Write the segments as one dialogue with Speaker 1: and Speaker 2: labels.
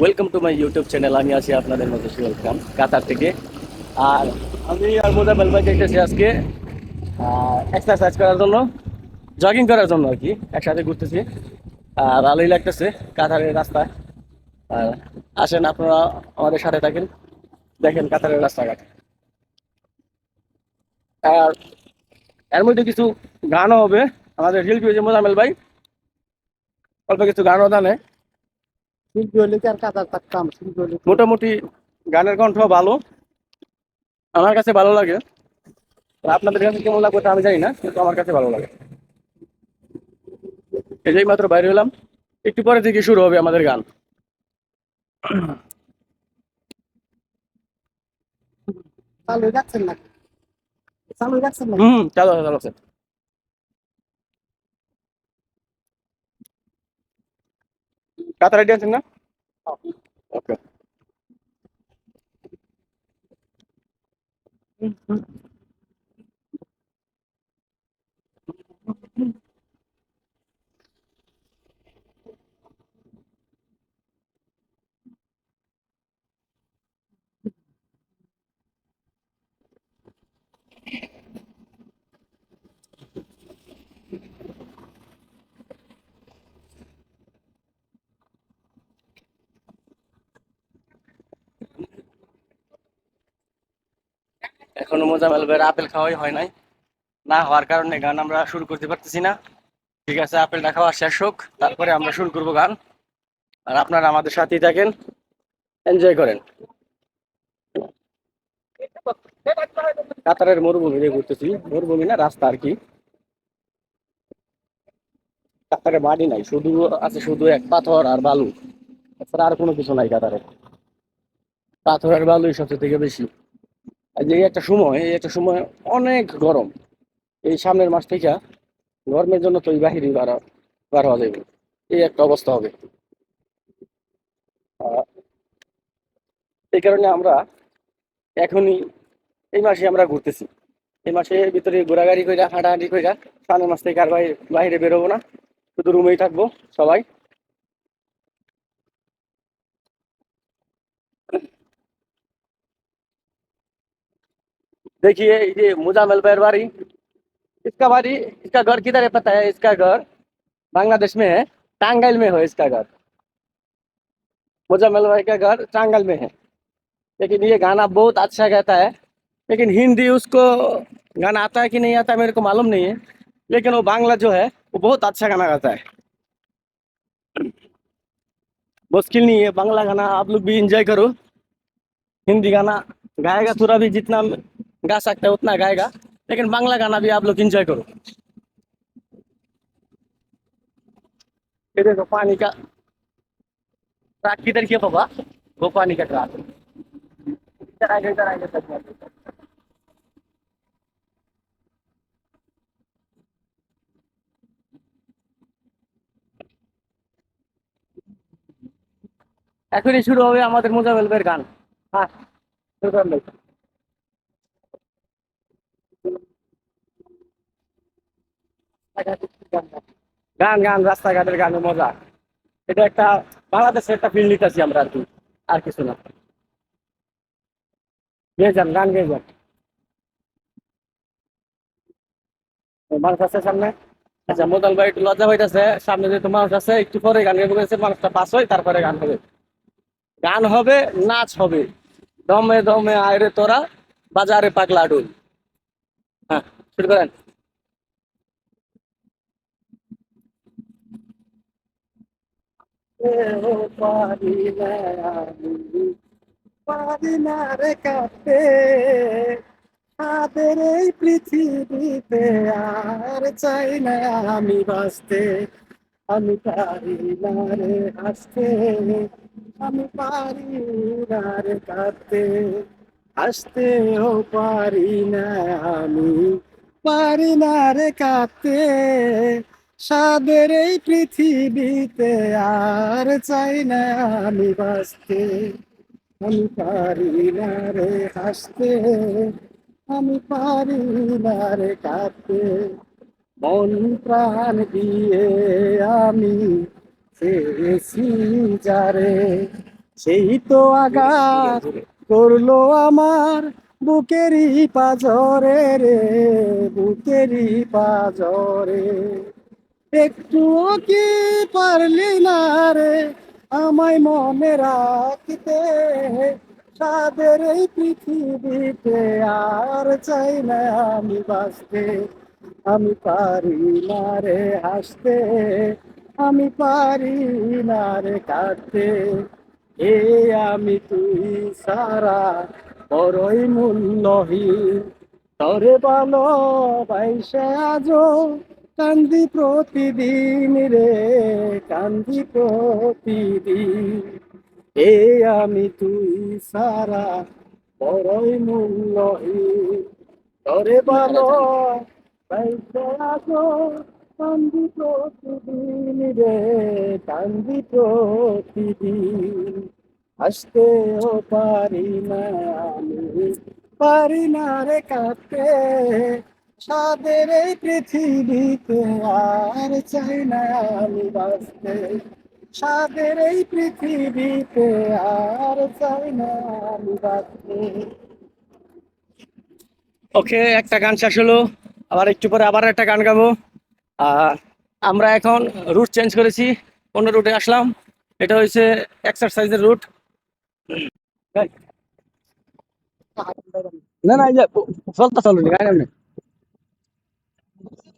Speaker 1: Welcome to my YouTube channel আমি আছি আপনাদের মধ্যে ওয়েলকাম কাতার থেকে। আর আমি আর মোজাবেল ভাই দেখতেছি আজকে এক্সারসাইজ করার জন্য জগিং করার জন্য আর কি, একসাথে ঘুরতেছি। আর ভালোই লাগতেছে কাতারের রাস্তায়। আর আসেন আপনারা আমাদের সাথে থাকেন। দেখেন কাতারের রাস্তাঘাট। আর এর মধ্যে কিছু গানও হবে। আমাদের শিল্পী হয়েছে মোজামেল ভাই অল্প কিছু গানও জানে।
Speaker 2: শিল্পী শিল্পী
Speaker 1: মোটামুটি গানের কণ্ঠ ভালো আমার কাছে ভালো লাগে। আপনাদের কাছে কেমন লাগবে আমি জানি না কিন্তু আমার কাছে ভালো লাগে। এই মাত্র বাইরে হলাম। একটু পরে থেকে শুরু হবে আমাদের গান।
Speaker 2: চালু না চালু রাখছেন না
Speaker 1: হুম চালো চালো కథ రెడీ అవుతుందా ఓకే এখনও মোজামেল ভাইয়ের আপেল খাওয়াই হয় নাই। না হওয়ার কারণে গান আমরা শুরু করতে পারতেছি না। ঠিক আছে, আপেলটা খাওয়া শেষ হোক, তারপরে আমরা শুরু করব গান। আর আপনারা আমাদের সাথেই থাকেন, এনজয় করেন। কাতারের মরুভূমি দিয়ে ঘুরতেছি। মরুভূমি না, রাস্তা আর কি। কাতারে বাড়ি নাই, শুধু আছে শুধু এক পাথর আর বালু। এছাড়া আর কোনো কিছু নাই কাতারে। পাথর আর বালুই সবচেয়ে থেকে বেশি। যে একটা সময়, এই একটা সময় অনেক গরম। এই সামনের মাস থেকে গরমের জন্য তো এই বাহিরে বার বার হওয়া যাবে এই একটা অবস্থা হবে। এই কারণে আমরা এখনই এই মাসে আমরা ঘুরতেছি। এই মাসে ভিতরে ঘোরাঘুরি কইরা, হাঁটাহাঁটি কইরা, সামনের মাস থেকে আর বাইরে বেরোবো না। শুধু রুমেই থাকব সবাই। देखिए, ये मुजामिल बैरवारी, इसका बारी, इसका घर किधर है पता है? इसका घर बांग्लादेश में है, टांगल में हो इसका घर। मुजामिल भाई का घर टांगल में है। लेकिन ये गाना बहुत अच्छा गाता है। लेकिन हिंदी उसको गाना आता है कि नहीं आता है मेरे को मालूम नहीं है। लेकिन वो बांग्ला जो है, वो बहुत अच्छा गाना गाता है। मुश्किल नहीं है, बांग्ला गाना आप लोग भी इंजॉय करो। हिंदी गाना गाएगा थोड़ा भी जितना गा सकता है उतना गाएगा लेकिन बांग्ला गाना भी आप लोग इंजॉय करो ये देखो पानी का ट्रक किधर किया बाबा वो पानी का ट्रक इधर आगे इधर आगे इधर आगे। এখনই শুরু হবে আমাদের মোজামেল ভাইয়ের গান হ্যাঁ শুরু করেন গান গান, রাস্তাঘাটের গানে মজা। এটা একটা বাংলাদেশের একটা ফিল্ড নিতেছি আমরা আর কি, আর কিছু না। গেয়ে যান, গান গেয়ে যান। মানুষ আছে সামনে? আচ্ছা মোদাল ভাই একটু লজ্জা হইতেছে সামনে যেহেতু মানুষ আছে, একটু পরে গান বলেছে, মানুষটা পাস হয়, তারপরে গান হবে। গান হবে, নাচ হবে। দমে দমে আয়রে তোরা, বাজারে পাগলা ডুল হ্যাঁ শুরু করেন।
Speaker 2: পারি না আমি, পারি রে কাঁদতে আমাদের এই পৃথিবীতে আর চাই না আমি বাঁচতে আমি পারি না রে হাসতে আমি পারি না রে কাঁদতে হাসতেও পারি না আমি পারি না রে কাঁদতে। সাদের এই পৃথিবীতে আর চাই না আমি বাঁচতে। আমি পারি না রে হাসতে, আমি পারি না রে কাঁদতে। মন প্রাণ দিয়ে আমি চেয়েছি যারে, সেই তো আঘাত করল আমার বুকেরই পাজরে রে, বুকেরই পাজরে। একটুও কি পারলি না রে? আমায় মনে রাখতে। সাদের এই পৃথিবীতে আর চাই না আমি বাঁচতে। আমি পারি না রে হাসতে। আমি পারি না রে কাঁদতে। এ আমি তুই সারা বড়ই মূল্যহীন। তরে ভালো বাইসে আজো কান্দি প্রতিদিন রে, কান্দি প্রতিদিন। এ আমি তুই সারা বড়ই মূল্যহীন। তরে ভালো কান্দি প্রতিদিন রে, কান্দি প্রতিদিন। আসতেও পারি না আমি, পারি না রে কাঁদতে। সাদের এই পৃথিবীতে আর চাই না আমি বাঁচতে। সাদের এই পৃথিবীতে আর চাই না আমি বাঁচতে।
Speaker 1: ওকে একটা গান শেষ হলো। আবার একটু পরে আবার একটা গান গাবো। আর আমরা এখন রুট চেঞ্জ করেছি। অন্য রুটে আসলাম। এটা হচ্ছে এক্সারসাইজের রুট না না চলতে চলো গান এমনি
Speaker 2: ভালোবাসলাম আমি বন্দিলাম
Speaker 1: ও
Speaker 2: তারে ভালোবাসলাম আমি বন্দিলাম
Speaker 1: ওই
Speaker 2: পরাণে কিরাই ঝরে,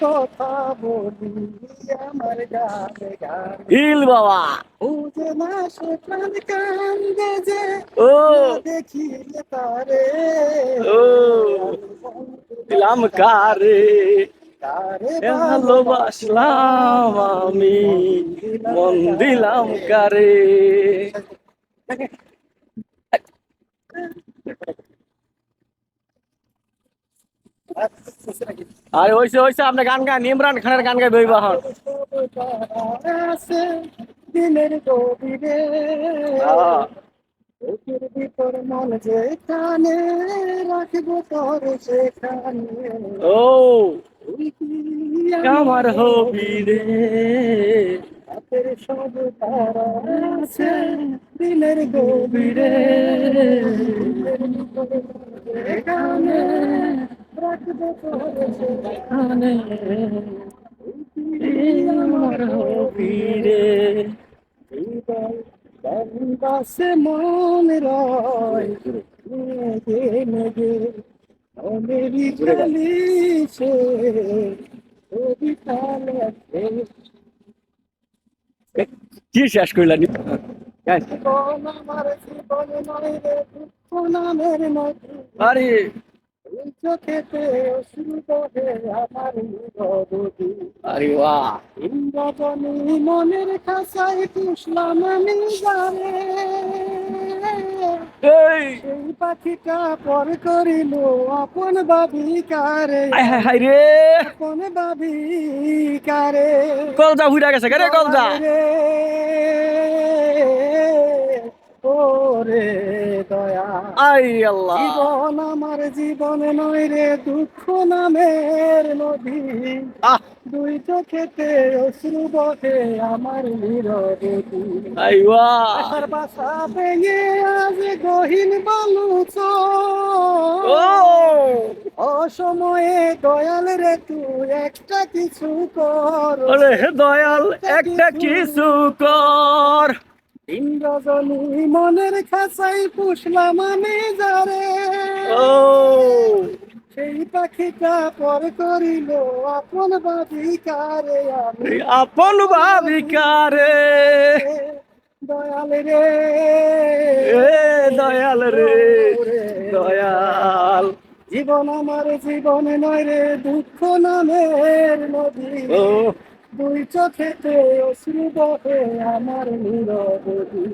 Speaker 2: কথা
Speaker 1: বাবা। ও। ও। দিলাম কারে ভালোবাসলাম আমি মন দিলাম কারে। আরে হইছে হইছে আপনি গান গান ইমরান খানের গান হন।
Speaker 2: আছে দিনের গভীরে। বুকের ভিতর মন যেখানে রাখব তোর সেখানে।
Speaker 1: ও। আমার হবি রে
Speaker 2: হাতের সব তারা আছে দিনের গভীরে। রাখব তোর সেখানে
Speaker 1: আমার হবি রে
Speaker 2: বাসে মন রয় নেগে নেগে অনেরি কালিছে কবিতা লেখে
Speaker 1: কি শেষ
Speaker 2: নদী
Speaker 1: আরে আরে বাহ।
Speaker 2: ইন্দ্রজনী মনের খাসায় পুষলাম আমি জানে। সেই পাখিটা পর করিল আপন বাবি কারে
Speaker 1: আয় হায় হায় রে।
Speaker 2: আপন বাবি কারে
Speaker 1: কলজা হুইরা গেছে রে কলজা?
Speaker 2: রে। ও দয়া।
Speaker 1: আই আল্লাহ।
Speaker 2: জীবন আমার জীবন নয় রে দুঃখ নামের নদী।
Speaker 1: আহ।
Speaker 2: দুই চোখেতে অশ্রু বহে আমার নীরবতী
Speaker 1: আই বাহ
Speaker 2: আশার বাসা ভেঙে আজ গহীন বালুচ।
Speaker 1: ও।
Speaker 2: অসময়ে দয়াল রে তুই একটা কিছু কর।
Speaker 1: হে দয়াল একটা কিছু কর।
Speaker 2: ইন্দ্রজনী মনের খাসাই পুষলাম আমি যারে।
Speaker 1: ও।
Speaker 2: সেই পাখিটা পর করিল আপন বাবিকারে আমি
Speaker 1: আপন ভাবিকারে
Speaker 2: দয়াল রে।
Speaker 1: এ দয়াল রে দয়াল।
Speaker 2: জীবন আমার জীবন নয় রে দুঃখ নামের নদী।
Speaker 1: ও।
Speaker 2: দুই চোখেতে অশ্রু বহে আমার নীরবধি